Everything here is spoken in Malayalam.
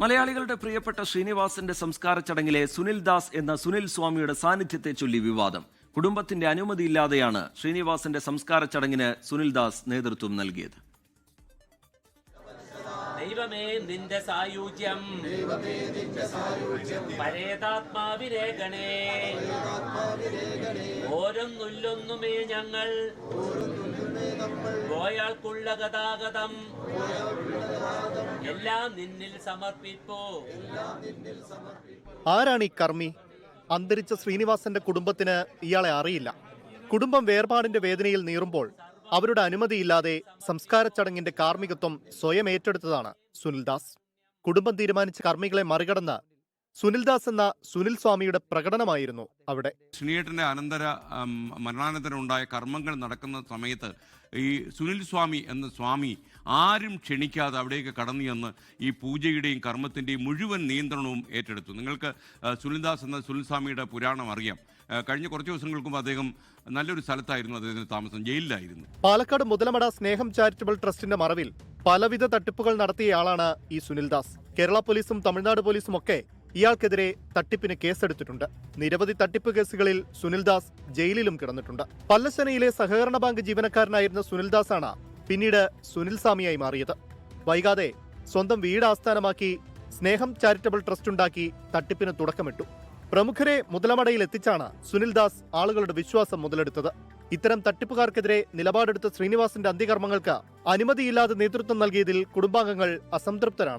മലയാളികളുടെ പ്രിയപ്പെട്ട ശ്രീനിവാസന്റെ സംസ്കാര ചടങ്ങിലെ സുനിൽ ദാസ് എന്ന സുനിൽ സ്വാമിയുടെ സാന്നിധ്യത്തെ ചൊല്ലി വിവാദം. കുടുംബത്തിന്റെ അനുമതിയില്ലാതെയാണ് ശ്രീനിവാസന്റെ സംസ്കാര ചടങ്ങിന് സുനിൽ ദാസ് നേതൃത്വം നൽകിയത്. ദൈവമേ നിന്റെ സായുജ്യം. പരേതാത്മാവിരേഖണേ. ഓരോന്നുല്ലൊന്നുമേ ഞങ്ങൾ. പോയാൾക്കുള്ള ഗതാഗതം എല്ലാം നിന്നിൽ സമർപ്പിപ്പോ. ആരാണ് ഈ കർമ്മി? അന്തരിച്ച ശ്രീനിവാസന്റെ കുടുംബത്തിന് ഇയാളെ അറിയില്ല. കുടുംബം വേർപാടിന്റെ വേദനയിൽ നീറുമ്പോൾ അവരുടെ അനുമതിയില്ലാതെ സംസ്കാര ചടങ്ങിന്റെ കാർമ്മികത്വം സ്വയം ഏറ്റെടുത്തതാണ് സുനിൽദാസ്. കുടുംബം തീരുമാനിച്ച കർമ്മികളെ മറികടന്ന് സുനിൽദാസ് എന്ന സുനിൽ സ്വാമിയുടെ പ്രകടനമായിരുന്നു അവിടെ. സുനിയേട്ടന്റെ അനന്തര മരണാനന്തരമുണ്ടായ കർമ്മങ്ങൾ നടക്കുന്ന സമയത്ത് ഈ സുനിൽ സ്വാമി എന്ന സ്വാമി ആരും ക്ഷണിക്കാതെ അവിടേക്ക് കടന്നു ചെന്ന് ഈ പൂജയുടെയും കർമ്മത്തിന്റെയും മുഴുവൻ നിയന്ത്രണവും ഏറ്റെടുത്തു. നിങ്ങൾക്ക് സുനിൽദാസ് എന്ന സുനിൽ സ്വാമിയുടെ പുരാണം അറിയാം. കഴിഞ്ഞ കുറച്ച് ദിവസങ്ങൾക്കും അദ്ദേഹം നല്ലൊരു സ്ഥലത്തായിരുന്നു അദ്ദേഹത്തിന് താമസം ജയിലിലായിരുന്നു. പാലക്കാട് മുതലമട സ്നേഹം ചാരിറ്റബിൾ ട്രസ്റ്റിന്റെ മറവിൽ പലവിധ തട്ടിപ്പുകൾ നടത്തിയ ആളാണ് ഈ സുനിൽദാസ്. കേരള പോലീസും തമിഴ്നാട് പോലീസും ഒക്കെ ഇയാൾക്കെതിരെ തട്ടിപ്പിന് കേസെടുത്തിട്ടുണ്ട്. നിരവധി തട്ടിപ്പ് കേസുകളിൽ സുനിൽദാസ് ജയിലിലും കിടന്നിട്ടുണ്ട്. പല്ലശ്ശനയിലെ സഹകരണ ബാങ്ക് ജീവനക്കാരനായിരുന്ന സുനിൽദാസാണ് പിന്നീട് സുനിൽ സ്വാമിയായി മാറിയത്. വൈകാതെ സ്വന്തം വീട് ആസ്ഥാനമാക്കി സ്നേഹം ചാരിറ്റബിൾ ട്രസ്റ്റ് ഉണ്ടാക്കി തട്ടിപ്പിന് തുടക്കമിട്ടു. പ്രമുഖരെ മുതലമടയിൽ എത്തിച്ചാണ് സുനിൽദാസ് ആളുകളുടെ വിശ്വാസം മുതലെടുത്തത്. ഇത്തരം തട്ടിപ്പുകാർക്കെതിരെ നിലപാടെടുത്ത ശ്രീനിവാസിന്റെ അന്ത്യകർമ്മങ്ങൾക്ക് അനുമതിയില്ലാതെ നേതൃത്വം നൽകിയതിൽ കുടുംബാംഗങ്ങൾ അസംതൃപ്തരാണ്.